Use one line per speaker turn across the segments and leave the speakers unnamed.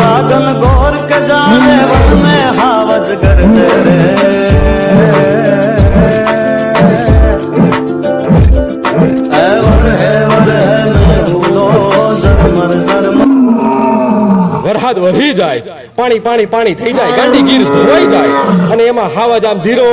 गागन गौर के जाने वन में हावज गरजे रे ऐवर है वर है मैं भूलो झरमर झरमर
વરસાદ વધી જાય પાણી પાણી પાણી થઈ જાય ગાંડી ગીર ધોવાઈ જાય અને એમાં હાવજ આમ ધીરો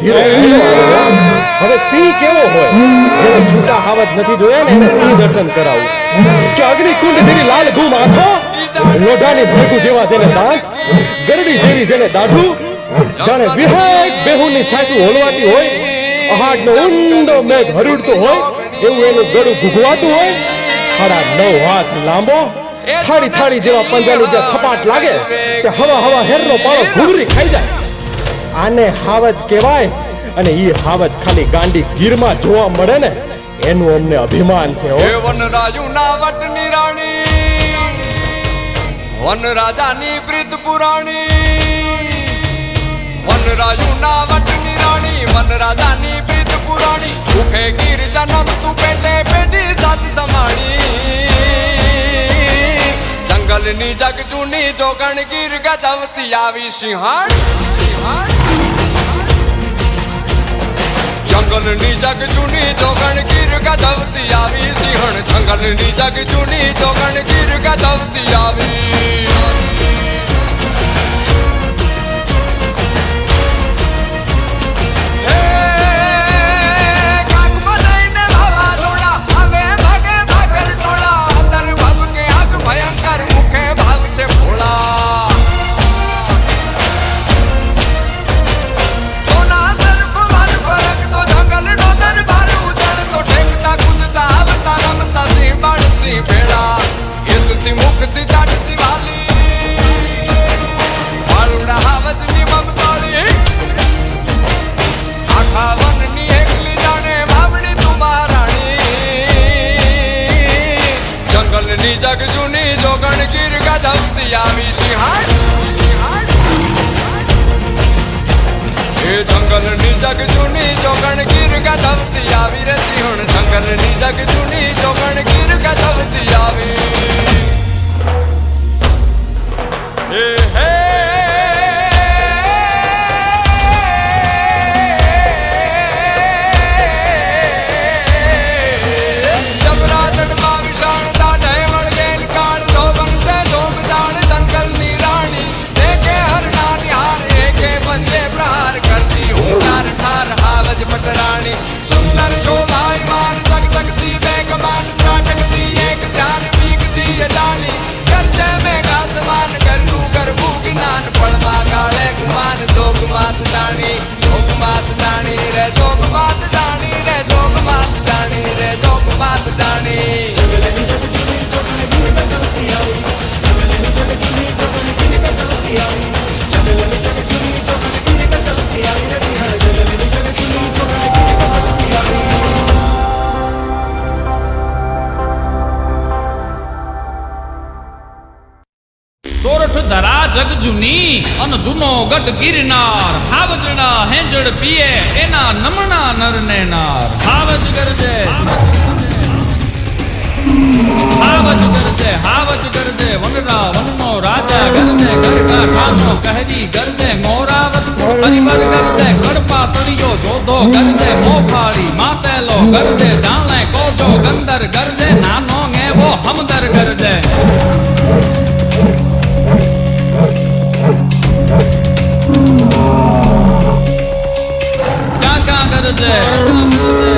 ધીરો ધીરો આવે. હવે સિંહ કેવો હોય જેને છૂટા હાવજ નથી જોયા ને એને સિંહ દર્શન કરાવું કે અગ્નિકુંડ જેવી લાલ ઘૂમ આંખો લોઢાની ભેગું જેવા જેને દાંત, ગરડી જેવી જેને દાઢું, જાણે વિહાયક બેહુની છાસું હોલવાતી હોય, અહાડનો ઊંડો મેઘ હરુડતો હોય, એવું એનું ગળું ઘૂઘવાતું હોય સાડા નવ હાથ લાંબો, થાળી થાળી જેવા પંજાની જે થપાટ લાગે, તે હવા હવા હેરનો પાળો ઘૂઘરી ખાઈ જાય. આને હાવજ કહેવાય, અને ઈ હાવજ ખાલી ગાંડી ગીરમાં જોવા મળે ને, એનું અમને અભિમાન છે હો.
વનરાયુ ના રાણી. વન રાજાની પ્રીત પુરાણી વનરાયુ ના વટની રાણી, વન રાજાની પ્રીત પુરાણી, ભૂખે ગીર જન્મ તું પેટે પેટી સાથી સમાણી. જંગલની જગ જૂની જોગણ ગીર ગજવતી આવી સિંહાણ સિંહાણ. ਜੰਗਲ ਨੀ ਜਗ ਚੁਣੀ ਟੋਗਣ ਗਿਰ ਗਦਵਤੀ ਆਵੀ ਸੀ ਹੁਣ ਜੰਗਲ ਨੀ ਜਗ ਚੁਣੀ ਟੋਗਣ ਗਿਰ ਗਦਵਤੀ ਆਵੀ। જંગલની જગ જૂની જોગણ ગીર ગજવતી આવી સિંહાડ સિંહાડ એ જંગલની જગ જૂની જોગણ ગીર ગજવતી આવી રે સિંહણ જંગલની જગ જૂની જોગણ ગીર
ધરા જગ જૂની અન જૂનો ગઢ ગિરનાર હાવજડા હેંજડ પીએ એના નમણા નર ને નાર હાવજ કરજે હાવજ કરજે હાવજ કરજે વનરા વનનો રાજા ગરજે ગરકા ઠામનો કહેરી ગરજે મોરાવત પરિવાર ગરજે ગડપા તળિયો જોધો ગરજે મોફાળી માતેલો ગરજે જાણે કોજો ગંદર ગરજે નાનો ગેવો હમદર ગરજે ક્યાં ગરજે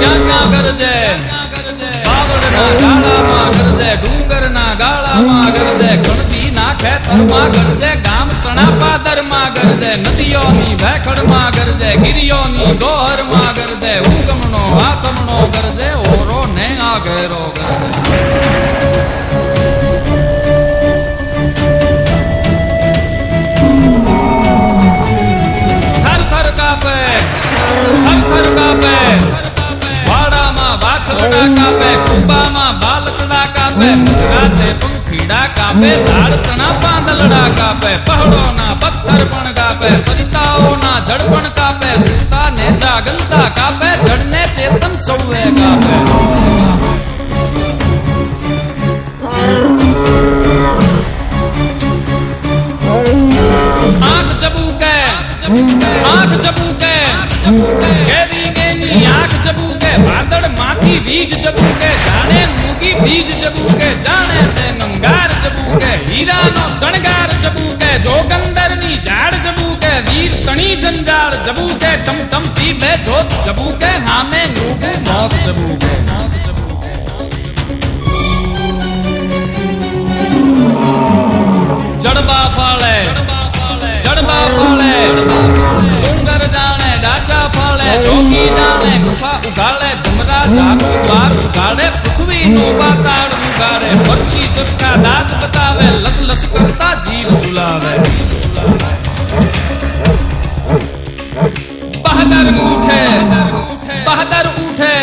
ક્યાં ક્યાં ગરજે બાવળના ગાળામાં ગરજે ડુંગરના ગાળામાં ગરજે ગણપીના ખેતરમાં ગરજે ગામ તણા પાદરમાં ગરજે નદીઓની ભેખડમાં ગરજે ગિરિયોની ગોહરમાં ગરજે ઉગમણો આથમણો ગરજે ઓરો ને આગેરો ગરજે થર થર પથ્થર કાપે વાડામાં વાછરડા કાપે કુબામાં બાલકડા કાપે રાતે પંખીડા કાપે ઝાડકણા પાંદલડા કાપે પહાડોના પથ્થર પણ કાપે સરિતાઓના જળ પણ કાપે સીતાને જાગંતા કાપે જળને ચેતન સૌએ કાપે આંખ ચબુકે આંખ ચબુકે કેદી કેની આંખ ચબુકે વાદળ માંથી વીજ ચબુકે જાણે મૂગી બીજ ચબુકે જાણે તે નંગાર ચબુકે હીરાનો શણગાર ચબુકે જોગંદરની ઝાડ ચબુકે વીર તણી જંજાળ ચબુકે ટમ ટમતી બે જોત ચબુકે નામે મૂગુ મોત ચબુકે જડબા ફાળે જડબા ફાળે ડુંગર જાણે ડાચા ફાળે જોગી જાણે ગુફા ઉઘાડે જમરા જાગુ દ્વાર ઉઘાડે પૃથ્વીનું પાતાળ ઉઘાડે પક્ષી સબકા દાંત બતાવે લસ લસ કરતા જીવ સુલાવે બહાદર ઉઠે બહાદર ઉઠે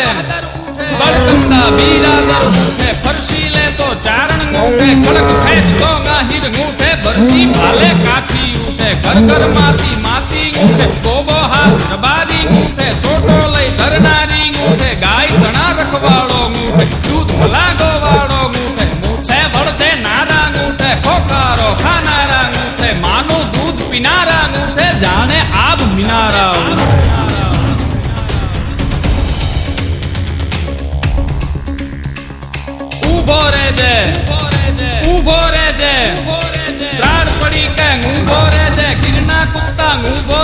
બળકંદા બીરાદર ઉઠે ફરસી લે તો ચારણ ઉઠે કડક ખેંચ તો ગાહીર ઉઠે બરસી ભાલે કાઠી ઉઠે ઘર ઘર માંથી માતી ઉઠે રબારી ઉઠે સોટો લઈ ધરનારી ઉઠે ગાય ધણા રખવાળો ઉઠે દૂધ ભલાગો વાળો ઉઠે મૂછે વળતે નારા ઉઠે ખોખારો ખાનારા ઉઠે માનું દૂધ પીનારા ઉઠે જાણે આબ મિનારા ઊભો જે ઊભો રહેજે ત્રાડ પડી કે ઊભો રે જે ગિરના કુત્તા ઊભો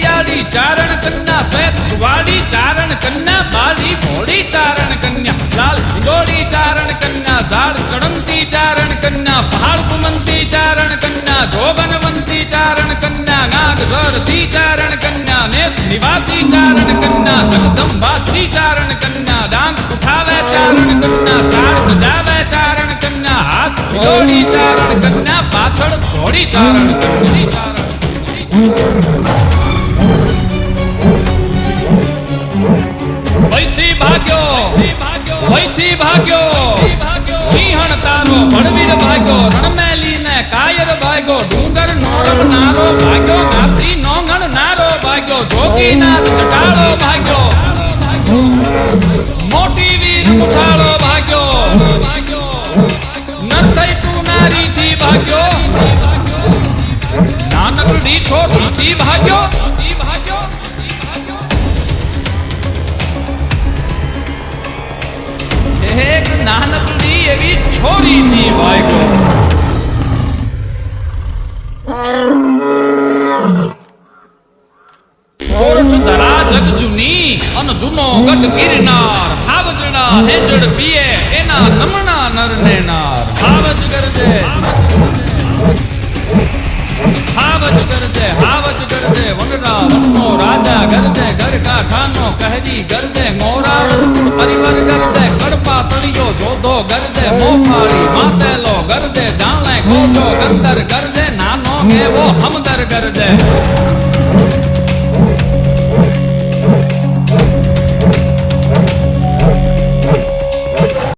ચુંદડિયાળી ચારણ કન્યા શ્વેત સુવાળી ચારણ કન્યા બાલી ભોળી ચારણ કન્યા લાલ હિંડોળી ચારણ કન્યા ઝાડ ચડંતી ચારણ કન્યા પહાડ કુમંતી ચારણ કન્યા જોગનવંતી ચારણ કન્યા નાગ ધરતી ચારણ કન્યા નેસ નિવાસી ચારણ કન્યા જગદંબા શ્રી ચારણ કન્યા ડાંગ ઉઠાવે ચારણ કન્યા તાળ બજાવે ચારણ કન્યા હાથ જોડી ચારણ કન્યા પાછળ ઘોડી ચારણ કન્યા ચારણ વૈથી ભાગ્યો સિંહણ તારો બળવીર ભાગ્યો રણમેલી ને કાયર ભાગ્યો ડુંગર નોળવ નારો ભાગ્યો નાથી નોંગણ નારો ભાગ્યો જોગીનાથ ચટાળો ભાગ્યો મોટી વીર મુછાળો ભાગ્યો નરથઈ તું નારી થી ભાગ્યો નાનકડી છોટી થી ભાગ્યો નાનકડી એવી છોરી થી પીએ, એના નમણા નર ને નાર હાવજ ગરજે હાવજ ગરજે હાવજ ગરજે વનરા વનનો રાજા ગરજે ઘર કા ખાનો કહેરી ગરજે મોરા રણપુર ગરજે જાણે કોજો ગંદર કરજે નાનો કેવો હમદર ગરજે.